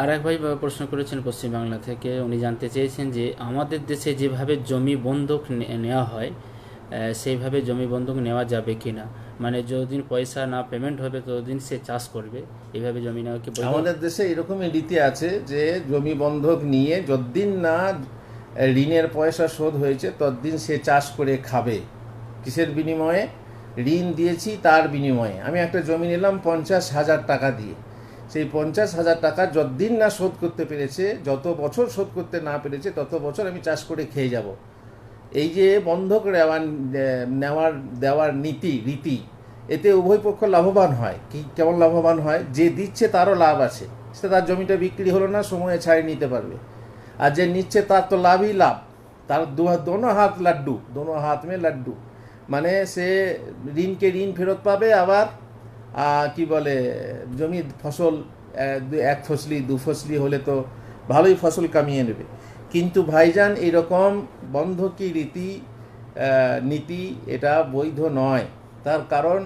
আর এক ভাই প্রশ্ন করেছেন পশ্চিমবাংলা থেকে। উনি জানতে চেয়েছেন যে আমাদের দেশে যেভাবে জমি বন্ধক নেওয়া হয় সেইভাবে জমি বন্ধক নেওয়া যাবে কি না মানে যতদিন পয়সা না পেমেন্ট হবে, ততদিন সে চাষ করবে। এইভাবে জমি নেওয়া কি আমাদের দেশে এরকমই রীতি আছে যে জমি বন্ধক নিয়ে যতদিন না ঋণের পয়সা শোধ হয়েছে, ততদিন সে চাষ করে খাবে। কিসের বিনিময়ে? ঋণ দিয়েছি তার বিনিময়ে। আমি একটা জমি নিলাম পঞ্চাশ হাজার টাকা দিয়ে। সেই পঞ্চাশ হাজার টাকা যতদিন না শোধ করতে পেরেছে, যত বছর শোধ করতে না পেরেছে, তত বছর আমি চাষ করে খেয়ে যাব। এই যে বন্ধক নেওয়ার নেওয়ার, দেওয়ার নীতি, রীতি, এতে উভয় পক্ষ লাভবান হয়। কি, কেমন লাভবান হয়? যে দিচ্ছে তারও লাভ আছে। সে তার জমিটা বিক্রি হলো না, সময়ে ছাড়িয়ে নিতে পারবে। আর যে নিচ্ছে তার তো লাভই লাভ। তার দু দোনো হাত লাড্ডু, দোনো হাত মে লাড্ডু। মানে সে ঋণকে ঋণ ফেরত পাবে, আবার কি বলে, জমি, ফসল এক ফসলি, দু ফসলি হলে তো ভালোই ফসল কামিয়ে নেবে। কিন্তু ভাইজান এইরকম বন্ধকি রীতি নীতি, এটা বৈধ নয়। তার কারণ,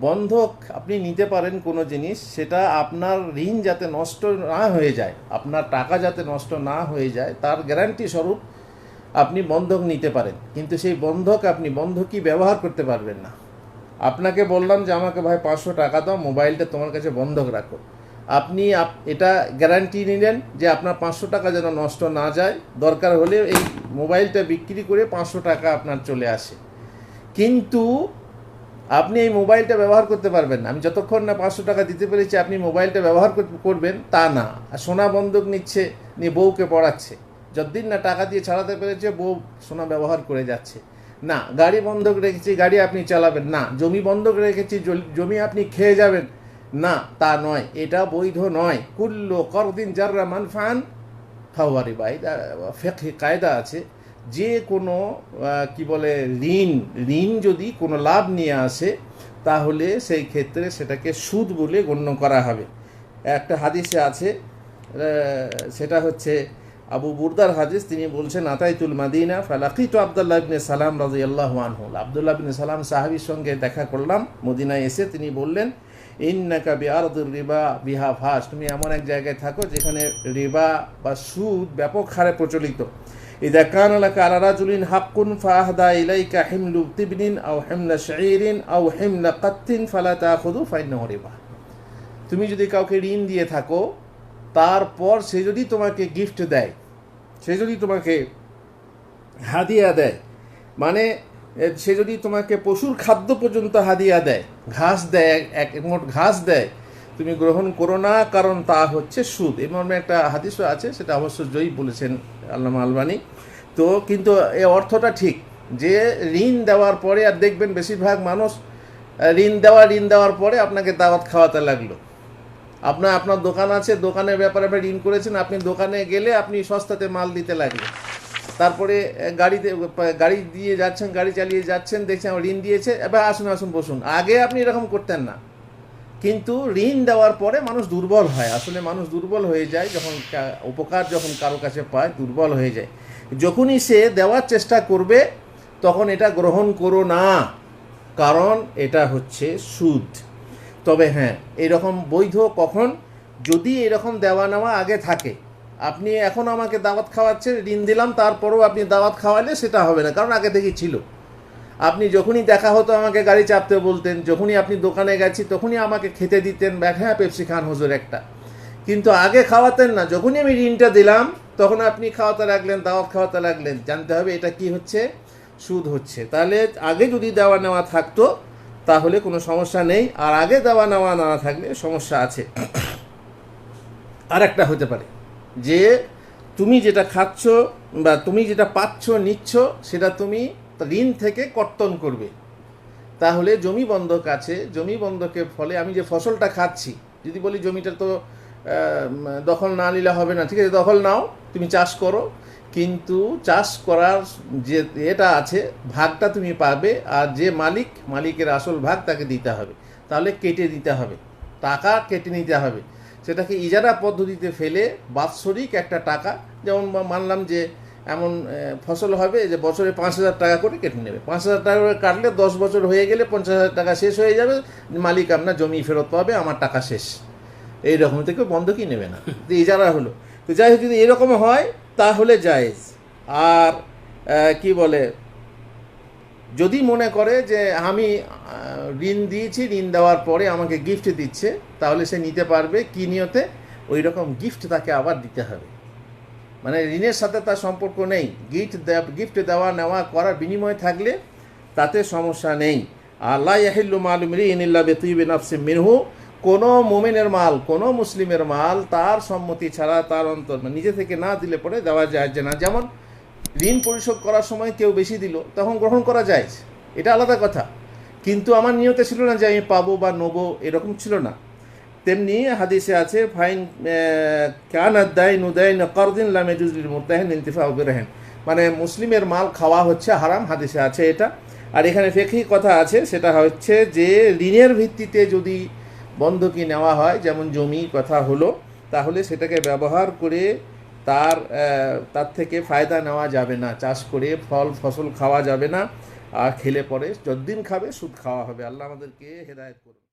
বন্ধক আপনি নিতে পারেন কোনো জিনিস, সেটা আপনার ঋণ যাতে নষ্ট না হয়ে যায়, আপনার টাকা যাতে নষ্ট না হয়ে যায়, তার গ্যারান্টি স্বরূপ আপনি বন্ধক নিতে পারেন। কিন্তু সেই বন্ধক আপনি, বন্ধকই ব্যবহার করতে পারবেন না। আপনাকে বললাম যে আমাকে ভাই পাঁচশো টাকা দাও, মোবাইলটা তোমার কাছে বন্ধক রাখো। আপনি আপ- এটা গ্যারান্টি নিলেন যে আপনার পাঁচশো টাকা যেন নষ্ট না যায়। দরকার হলে এই মোবাইলটা বিক্রি করে পাঁচশো টাকা আপনার চলে আসে। কিন্তু আপনি এই মোবাইলটা ব্যবহার করতে পারবেন না। আমি যতক্ষণ না পাঁচশো টাকা দিতে পেরেছি, আপনি মোবাইলটা ব্যবহার করবেন, তা না। আর সোনা বন্ধক নিচ্ছে, নিয়ে বউকে পড়াচ্ছে। যতদিন না টাকা দিয়ে ছাড়াতে পেরেছে, বউ সোনা ব্যবহার করে যাচ্ছে। না, গাড়ি বন্ধক রেখেছি, গাড়ি আপনি চালাবেন। না, জমি বন্ধক রেখেছি জমি আপনি খেয়ে যাবেন। না, তা নয়, এটা বৈধ নয়। কুল্লো করদিন যাররা মানফান ফাওয়ারি বাই ফেকি কায়দা আছে। যে কোনো কি বলে, ঋণ ঋণ যদি কোনো লাভ নিয়ে আসে, তাহলে সেই ক্ষেত্রে সেটাকে সুদ বলে গণ্য করা হবে। একটা হাদিসে আছে সেটা হচ্ছে আবু বুরদার হাদিস, তিনি বলছেন, আতাইতুল মাদিনা ফালাকিত আবদুল্লাহ ইবনে সালাম রাদিয়াল্লাহু আনহু। আবদুল্লাহ ইবনে সালাম সাহাবীর সঙ্গে দেখা করলাম, মদিনায় এসে তিনি বললেন, ইন্নাকা বিআরদুর রিবা বিহা ফাস। তুমি এমন এক জায়গায় থাকো যেখানে রিবা বা সুদ ব্যাপক হারে প্রচলিত। ইদা কান লাকা আলা রাজুলিন হাক্কুন ফাহদা ইলাইকা হিমলু তিবনিন আও হিমলা শাইরিন আও হিমলা কাত্তিন ফালা তাখুদু ফাইন্নাহু রিবা। তুমি যদি কাউকে ঋণ দিয়ে থাকো তারপর সে যদি তোমাকে গিফট দেয়, সে যদি তোমাকে হাদিয়া দেয় মানে সে যদি তোমাকে পশুর খাদ্য পর্যন্ত হাদিয়া দেয়, ঘাস দেয়, এক- মোট ঘাস দেয়, তুমি গ্রহণ করো না, কারণ তা হচ্ছে সুদ। এই মর্মে একটা হাদিসও আছে, সেটা অবশ্য জয়ী বলেছেন আল্লামা আলবানি। তো কিন্তু এ অর্থটা ঠিক, যে ঋণ দেওয়ার পরে, আর দেখবেন বেশিরভাগ মানুষ ঋণ দেওয়া, ঋণ দেওয়ার পরে আপনাকে দাওয়াত খাওয়াতে লাগল। আপনার আপনার দোকান আছে, দোকানের ব্যাপারে আপনি ঋণ করেছেন, আপনি দোকানে গেলে আপনি সস্তাতে মাল দিতে লাগলেন তারপরে গাড়িতে গাড়ি দিয়ে যাচ্ছেন, গাড়ি চালিয়ে যাচ্ছেন, দেখছেন ঋণ দিয়েছে, এবার আসুন আসুন, বসুন। আগে আপনি এরকম করতেন না। কিন্তু ঋণ দেওয়ার পরে মানুষ দুর্বল হয়। আসলে মানুষ দুর্বল হয়ে যায় যখন উপকার যখন কারও কাছে পায়, দুর্বল হয়ে যায়। যখনই সে দেওয়ার চেষ্টা করবে, তখন এটা গ্রহণ করো না। কারণ এটা হচ্ছে সুদ। তবে হ্যাঁ এরকম বৈধ কখন? যদি এরকম দেওয়া নেওয়া আগে থাকে, আপনি এখন আমাকে দাওয়াত খাওয়াচ্ছেন, ঋণ দিলাম, তারপরেও আপনি দাওয়াত খাওয়ালে সেটা হবে না, কারণ আগে থেকেই ছিল। আপনি যখনই দেখা হতো আমাকে গাড়ি চাপতে বলতেন, যখনই আপনি দোকানে গেছি, তখনই আমাকে খেতে দিতেন বা হ্যাঁ পেপসি খান হুজুর একটা। কিন্তু আগে খাওয়াতেন না, যখনই আমি ঋণটা দিলাম, তখন আপনি খাওয়াতে লাগলেন, দাওয়াত খাওয়াতে লাগলেন, জানতে হবে এটা কি হচ্ছে? সুদ হচ্ছে। তাহলে আগে যদি দেওয়া নেওয়া থাকতো তাহলে কোনো সমস্যা নেই। আর আগে দেওয়া নেওয়া না থাকলে সমস্যা আছে। আর একটা হতে পারে। যে তুমি যেটা খাচ্ছ বা তুমি যেটা পাচ্ছ, নিচ্ছ, সেটা তুমি ঋণ থেকে কর্তন করবে। তাহলে জমি বন্ধক আছে। জমি বন্ধকের ফলে আমি যে ফসলটা খাচ্ছি, যদি বলি জমিটা তো দখল না নিলে হবে না। ঠিক আছে, দখল নাও, তুমি চাষ করো। কিন্তু চাষ করার যে এটা আছে, ভাগটা তুমি পাবে আর যে মালিক, মালিকের আসল ভাগ তাকে দিতে হবে। তাহলে কেটে দিতে হবে। টাকা কেটে নিতে হবে। সেটাকে ইজারা পদ্ধতিতে ফেলে বাৎসরিক একটা টাকা, যেমন মানলাম যে এমন ফসল হবে যে বছরে পাঁচ হাজার টাকা করে কেটে নেবে। পাঁচ হাজার টাকা করে কাটলে দশ বছর হয়ে গেলে পঞ্চাশ হাজার টাকা শেষ হয়ে যাবে, মালিক আপনার জমি ফেরত পাবে, আমার টাকা শেষ। এইরকম থেকে বন্ধকই নেবে না। তো ইজারা হলো। তো যাই হোক, যদি এরকম হয় তাহলে জায়েজ। আর কি বলে, যদি মনে করে যে আমি ঋণ দিয়েছি, ঋণ দেওয়ার পরে আমাকে গিফট দিচ্ছে, তাহলে সে নিতে পারবে কি নিয়তে? ওই রকম গিফট তাকে আবার দিতে হবে। মানে ঋণের সাথে তার সম্পর্ক নেই। গিফট গিফট দেওয়া নেওয়া করার বিনিময় থাকলে তাতে সমস্যা নেই। আল্লাহ ইয়াহিল্লু মালুম ঋণিল্লা বেতুইবে নাফসে মিনহু। কোনো মোমেনের মাল, কোনো মুসলিমের মাল তার সম্মতি ছাড়া তার অন্তর নিজে থেকে না দিলে পরে দেওয়া যায় যে না। যেমন ঋণ পরিশোধ করার সময় কেউ বেশি দিল, তখন গ্রহণ করা যায়। এটা আলাদা কথা। কিন্তু আমার নিয়তে ছিল না যে আমি পাবো বা নেব, এরকম ছিল না। তেমনি হাদিসে আছে, ফাইন কান আদাইন উদাইন করদিন লামে জুজলিল মুরতাহেন ইন্তিফা উবিরাহেন মানে মুসলিমের মাল খাওয়া হচ্ছে হারাম, হাদিসে আছে এটা। আর এখানে ফেকি কথা আছে, সেটা হচ্ছে যে ঋণের ভিত্তিতে যদি বন্ধকি নেওয়া হয়, যেমন জমি কথা হলো, তাহলে সেটাকে ব্যবহার করে তার তার থেকে ফায়দা নেওয়া যাবে না। চাষ করে ফল, ফসল খাওয়া যাবে না, আর খেলে পরে যদ্দিন খাবে সুদ খাওয়া হবে। আল্লাহ আমাদেরকে হেদায়ত করুন